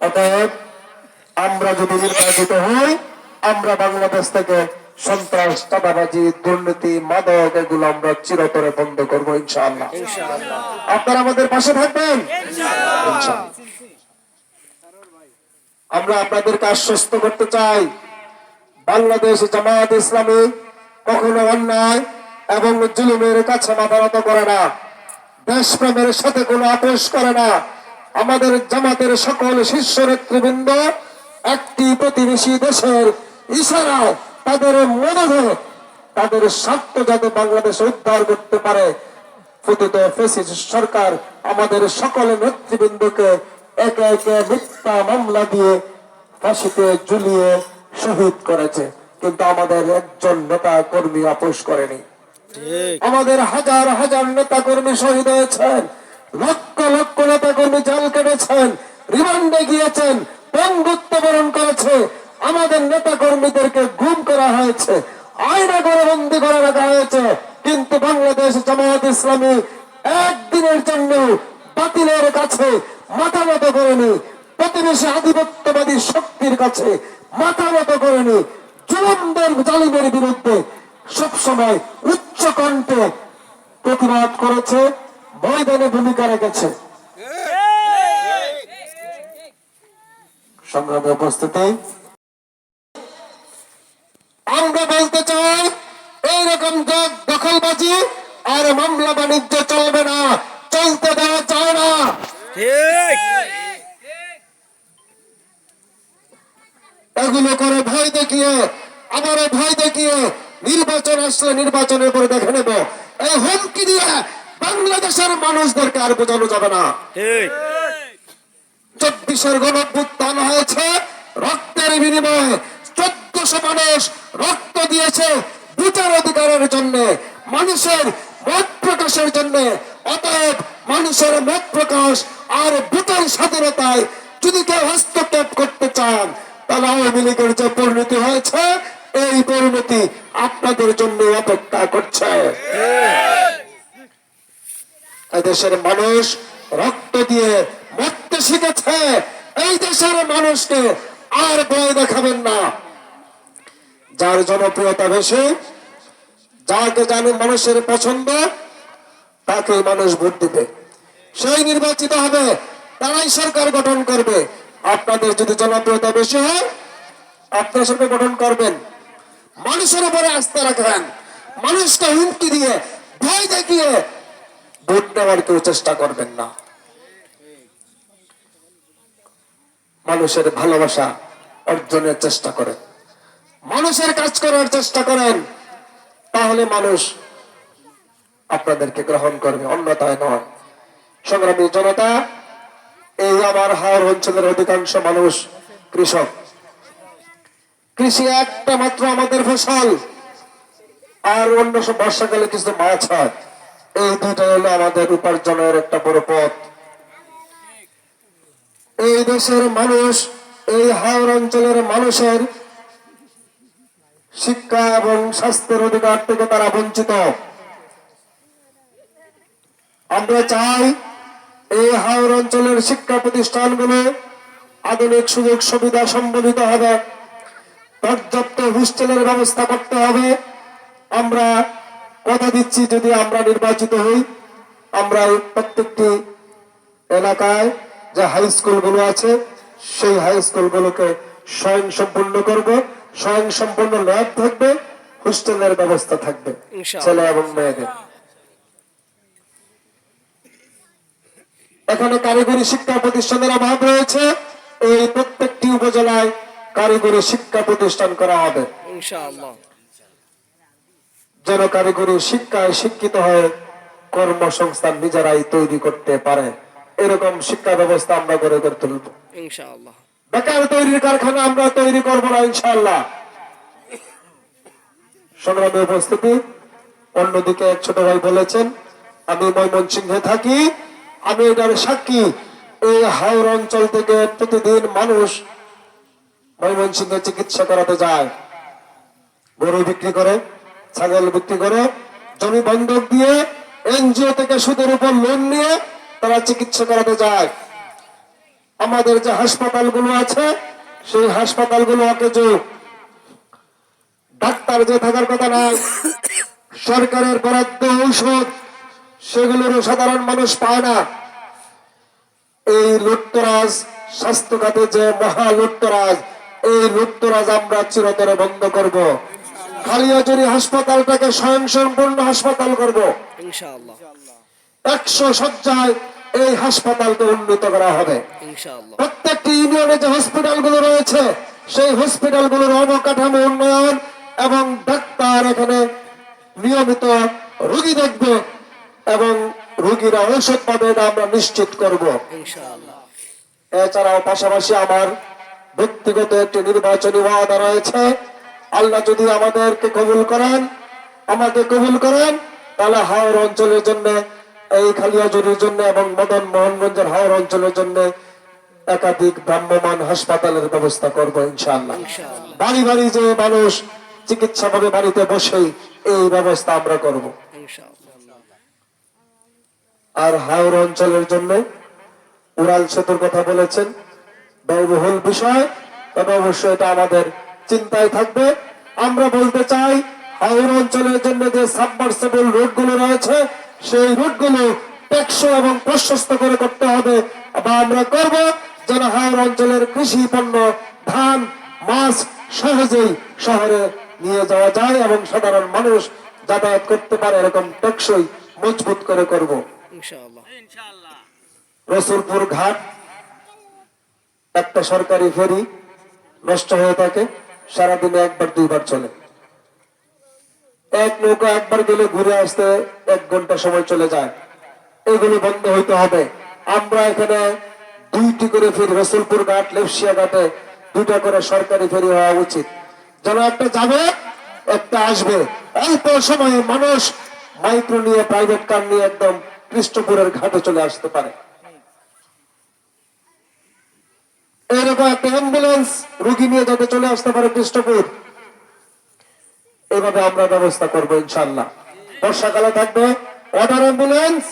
অতএব আমরা যদি নির্বাচিত হই আমরা বাংলাদেশ থেকে সন্ত্রাস চাঁদাবাজি দুর্নীতি মাদক এগুলো আমরা চিরতরে বন্ধ করব ইনশাআল্লাহ। আপনারা আমাদের পাশে থাকবেন? আমরা আপনাদেরকে আশ্বস্ত করতে চাই বাংলাদেশ জামায়াত ইসলামী কখনো অন্যায় এবং জুলুমের কাছে মাথা নত করে না। দেশপ্রেমের সাথে কোনো আপোষ করে না। আমাদের জামাতের সকল শীর্ষ নেতৃবৃন্দ একটি প্রতিবেশী দেশের ইশারায় তাদের মনে তাদের স্বার্থ যাতে বাংলাদেশ উদ্ধার করতে পারে। পতিত ফেসিস সরকার আমাদের সকল নেতৃবৃন্দকে একে একে মিথ্যা মামলা দিয়ে ফাঁসিতে ঝুলিয়ে শহীদ করেছে। কিন্তু আমাদের একজন নেতা কর্মী আপোষ করেনি। আমাদের হাজার হাজার নেতা কর্মী শহীদ হয়েছেন। লক্ষ লক্ষ নেতা কর্মী জাল কেটেছেন, রিমান্ডে গিয়েছেন, বন্ধুত্ব বরণ করেছে। আমাদের নেতা কর্মীদেরকে গুম করা হয়েছে আয়না করে বন্দি করে রাখা হয়েছে। কিন্তু বাংলাদেশ জামায়াত ইসলামী একদিনের জন্য বাতিলের কাছে মাথা নত করেনি। প্রতিবেশী আধিপত্যবাদী শক্তির কাছে মাথা নত করেনি। জুলুমদের জালিমের বিরুদ্ধে সবসময় উচ্চ কণ্ঠে প্রতিবাদ করেছে, ময়দানে ভূমিকা রেখেছে। সংগ্রামে উপস্থিতি। আমরা বলতে চাই এইরকম দখলবাজি আর মামলা বাণিজ্য চলবে না চলতে দেওয়া যায় না। এগুলো করে ভয় দেখিয়ে আবারও ভয় দেখিয়ে নির্বাচন আসলে নির্বাচনের পরে দেখে নেব। এই হুমকি দিয়ে বাংলাদেশের মানুষদেরকে আর বোঝানো যাবে না। চব্বিশের গণভ্যুত্থান হয়েছে, রক্তের বিনিময়ে চোদ্দশো মানুষ রক্ত দিয়েছে বিচার অধিকারের জন্য, মানুষের মত প্রকাশের জন্য। অতএব মানুষের মত প্রকাশ আর ভোটের স্বাধীনতায় যদি কেউ হস্তক্ষেপ করতে চান, তাহলে আওয়ামী লীগের যে পরিণতি হয়েছে, এই পরিণতি আপনাদের জন্য অপেক্ষা করছে। এই দেশের মানুষ রক্ত দিয়ে মরতে শিখেছে। এই দেশের মানুষকে আর ভয় দেখাবেন না। যার জনপ্রিয়তা বেশি, যাকে জানে মানুষের পছন্দ তাকে মানুষ ভোট দিবে। সেই নির্বাচিত হবে, তারাই সরকার গঠন করবে। আপনাদের যদি জনপ্রিয়তা বেশি হয় আপনার সরকার গঠন করবেন। মানুষের উপরে আস্থা রাখবেন। মানুষকে হুমকি দিয়ে, ভয় দেখিয়ে ভোট নেওয়ার কেউ চেষ্টা করবেন না। মানুষের ভালোবাসা অর্জনের চেষ্টা করেন। মানুষের কাজ করার চেষ্টা করেন, তাহলে মানুষ আপনাদেরকে গ্রহণ করবে, অন্যথায় নয়। সংগ্রামী জনতা, এই আমার হাওর অঞ্চলের অধিকাংশ মানুষ কৃষক। কৃষি একটা মাত্র আমাদের ফসল, আর অন্য সব বর্ষাকালে কিছু মাছ হয়। এই দুটা হলো আমাদের উপার্জনের একটা বড় পথ। এই দেশের মানুষ, এই হাওর অঞ্চলের মানুষের শিক্ষা এবং স্বাস্থ্যের অধিকার থেকে তারা বঞ্চিত। আমরা চাই এই হাওর অঞ্চলের শিক্ষা প্রতিষ্ঠানগুলো আধুনিক সুযোগ সুবিধা সম্বলিত হবে, পর্যাপ্ত হোস্টেলের ব্যবস্থা করতে হবে। আমরা কথা দিচ্ছি যদি আমরা নির্বাচিত হই, আমরা প্রত্যেকটি এলাকায় যে হাই স্কুলগুলো আছে সেই হাই স্কুলগুলোকে স্বয়ং সম্পূর্ণ করব স্বয়ং সম্পূর্ণ ল্যাব থাকবে হোস্টেলের ব্যবস্থা থাকবে ছেলে এবং মেয়েদের। এখানে কারিগরি শিক্ষা প্রতিষ্ঠানের অভাব রয়েছে এই প্রত্যেকটি উপজেলায় কারিগরি শিক্ষা প্রতিষ্ঠান করা হবে। যেন কারিগরি শিক্ষায় শিক্ষিত হয়ে কর্মসংস্থান নিজেরাই তৈরি করতে পারে। এরকম শিক্ষা ব্যবস্থা আমরা গড়ে গড়ে তুলব। ইনশাআল্লাহ। বেকার তৈরির কারখানা আমরা তৈরি করব না ইনশাল্লাহ সংগ্রামী উপস্থিতি অন্যদিকে এক ছোট ভাই বলেছেন আমি ময়মনসিংহে থাকি আমি এটার সাক্ষী। এই হাওর অঞ্চল থেকে প্রতিদিন মানুষ ময়মনসিংহে চিকিৎসা করাতে যায়। গরু বিক্রি করে ছাগল বিক্রি করে জমি বন্ধক দিয়ে এনজিও থেকে সুদের উপর লোন নিয়ে তারা চিকিৎসা করাতে যায়। আমাদের যে হাসপাতালগুলো আছে, সেই হাসপাতালগুলো অকেজো। ডাক্তার যে থাকার কথা না সরকারের বরাদ্দ ঔষধ সেগুলোরও সাধারণ মানুষ পায় না। এই লুট্তরাজ স্বাস্থ্য খাতে যে মহা লুট্তরাজ, এই লুট্তরাজ আমরা চিরতরে বন্ধ করব। খালিয়াজুরি হাসপাতালটাকে স্বয়ংসম্পূর্ণ হাসপাতাল করব। ইনশাআল্লাহ। একশো শয্যায় এই হাসপাতালকে উন্নত করা হবে। প্রত্যেকটি ইউনিয়নে যে হসপিটালগুলো রয়েছে সেই হসপিটালগুলোর অবকাঠামো উন্নয়ন এবং ডাক্তার এখানে নিয়মিত রোগী দেখবে এবং রোগীরা ঔষধ পাবে এটা আমরা নিশ্চিত করব। এছাড়াও পাশাপাশি আমার ব্যক্তিগত একটি নির্বাচনী ওয়াদা রয়েছে আল্লাহ যদি আমাদেরকে কবুল করেন আমাকে কবুল করেন তাহলে হাওড় অঞ্চলের জন্য এই খালিয়াজুরির জন্য এবং মদন মোহনগঞ্জের হাওড় অঞ্চলের জন্য একাধিক ভ্রাম্যমান হাসপাতালের ব্যবস্থা করব ইনশাআল্লাহ। বাড়ি বাড়ি যে মানুষ চিকিৎসা পাবে বাড়িতে বসেই এই ব্যবস্থা আমরা করব। আর হাওড় অঞ্চলের জন্য উড়াল সেতুর কথা বলেছেন। ব্যয়বহুল বিষয় তবে অবশ্যই এটা আমাদের চিন্তায় থাকবে। আমরা বলতে চাই হাওড় অঞ্চলের জন্য যে সাবমার্সেবল রুটগুলো রয়েছে সেই রুটগুলো টেকসই এবং প্রশস্ত করে করতে হবে। বা আমরা করব যেন হাওড় অঞ্চলের কৃষি পণ্য ধান মাছ সহজেই শহরে নিয়ে যাওয়া যায় এবং সাধারণ মানুষ যাতায়াত করতে পারে এরকম টেকসই মজবুত করে করব। রসুলপুর ঘাট একটা সরকারি ফেরি নষ্ট হয়ে থাকে সারাদিনে একবার দুইবার চলে। এক নৌকা একবার গেলে ঘুরে আসতে এক ঘণ্টা সময় চলে যায়। এগুলো বন্ধ হইতে হবে। আমরা এখানে দুইটি করে ফেরি, রসুলপুর ঘাট, লেপসিয়া ঘাটে দুইটা করে সরকারি ফেরি হওয়া উচিত। যেন একটা যাবে, একটা আসবে। অল্প সময়ে মানুষ মাইক্রো নিয়ে, প্রাইভেট কার নিয়ে একদম কৃষ্ণপুরের ঘাটে চলে আসতে পারে। এরকম একটা অ্যাম্বুলেন্স রুগী নিয়ে যাতে চলে আসতে পারে কৃষ্ণপুর, এভাবে আমরা ব্যবস্থা করব ইনশাল্লাহ বর্ষাকালে থাকবে ওয়াটার অ্যাম্বুলেন্স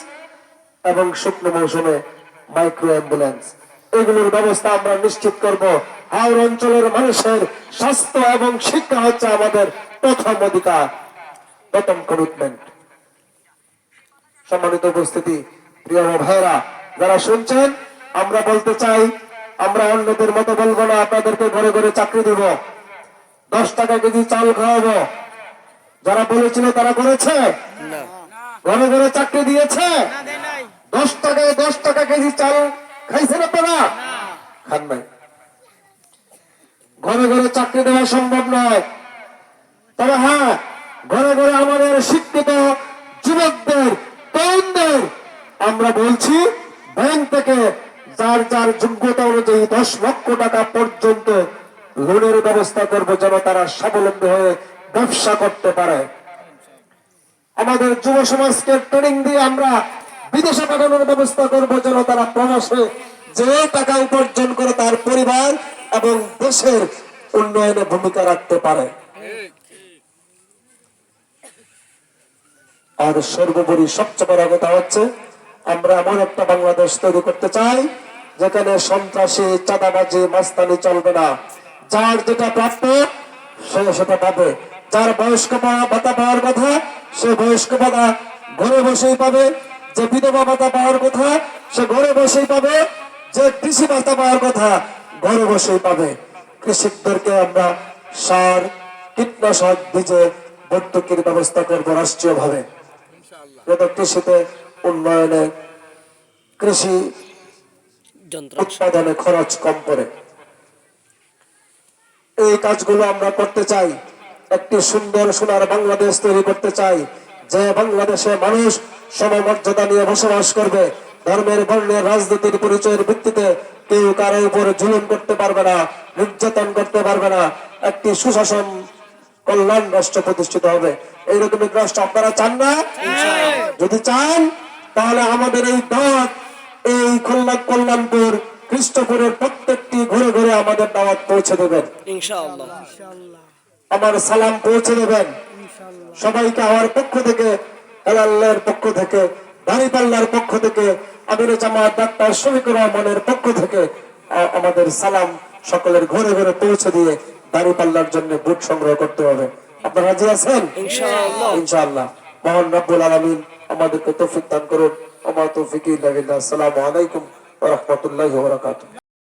এবং শুকনো মৌসুমে মাইক্রো অ্যাম্বুলেন্স। এগুলোর ব্যবস্থা আমরা নিশ্চিত করব। হাওড় অঞ্চলের মানুষের স্বাস্থ্য এবং শিক্ষা হচ্ছে আমাদের প্রথম অধিকার, প্রথম কমিটমেন্ট সম্মানিত উপস্থিতি, প্রিয় ভাইরা যারা শুনছেন, আমরা বলতে চাই, আমরা অন্যদের মতো বলব না, আপনাদেরকে ঘরে ঘরে চাকরি দেব। দশ টাকা কেজি চাল খাওয়াবো। যারা বলেছিল তারা করেছে? না। ঘরে ঘরে চাকরি দিয়েছে? দশ টাকায় দশ টাকা কেজি চাল খাইছেন আপনারা? খান নাই। ঘরে ঘরে চাকরি দেওয়া সম্ভব নয়। তবে হ্যাঁ ঘরে ঘরে আমাদের শিক্ষিত যুবকদের তরুণদের আমরা বলছি ব্যাংক থেকে যার যার যোগ্যতা অনুযায়ী দশ লক্ষ টাকা পর্যন্ত লোনের ব্যবস্থা করব যেন তারা স্বাবলম্বী হয়ে ব্যবসা করতে পারে। আমাদের যুব সমাজকে ট্রেনিং দিয়ে আমরা বিদেশে পাঠানোর ব্যবস্থা করব যেন তারা প্রবাসে যে টাকা উপার্জন করে তার পরিবার এবং দেশের উন্নয়নে ভূমিকা রাখতে পারে। আর সর্বোপরি সবচেয়ে বড় কথা হচ্ছে, আমরা এমন একটা বাংলাদেশ তৈরি করতে চাই, যেখানে সন্ত্রাসী, চাঁদাবাজি, মাস্তানি চলবে না। যার যেটা প্রাপ্য, সে সেটা পাবে। যার বয়স্ক ভাতা পাওয়ার কথা সে বয়স্ক ভাতা ঘরে বসেই পাবে। যে বিধবা ভাতা পাওয়ার কথা সে ঘরে বসেই পাবে। যে কৃষি ভাতা পাওয়ার কথা ঘরে বসেই পাবে। কৃষকদেরকে আমরা সার কীটনাশক বীজে ভর্তুকির ব্যবস্থা করব রাষ্ট্রীয় ভাবে কৃষিতে উন্নয়নে কৃষি উৎপাদনে খরচ কম করে এই কাজগুলো আমরা করতে চাই। একটি সুন্দর সোনার বাংলাদেশ তৈরি করতে চাই যে বাংলাদেশে মানুষ সমমর্যাদা নিয়ে বসবাস করবে। ধর্মের বর্ণের রাজনীতির পরিচয়ের ভিত্তিতে কেউ কারও উপর জুলুম করতে পারবে না নির্যাতন করতে পারবে না। একটি সুশাসন কল্যাণ রাষ্ট্র প্রতিষ্ঠিত হবে। এইরকম রাষ্ট্র আপনারা চান না? যদি চান তাহলে আমাদের এই দাওয়াত এই খুলনা কল্যাণপুর খ্রিস্টপুরের প্রত্যেকটি ঘুরে ঘুরে আমাদের দাওয়াত পৌঁছে দেবেন। ইনশাআল্লাহ। আমার সালাম পৌঁছে দেবেন। সবাইকে আমার পক্ষ থেকে হেলাল্লের পক্ষ থেকে দাঁড়িপাল্লার পক্ষ থেকে আমির জামাত ডাক্তার শফিকুর রহমানের পক্ষ থেকে আমাদের সালাম সকলের ঘরে ঘরে পৌঁছে দিয়ে দাড়ি পাল্লার জন্য বুট সংগ্রহ করতে হবে। আপনারা রাজি আছেন? ইনশাআল্লাহ। মহান রব্বুল আলামিন আমাদেরকে তৌফিক দান করুন। আমার তৌফিক আসসালামু আলাইকুম ওয়া রাহমাতুল্লাহি ওয়া বারাকাতুহু।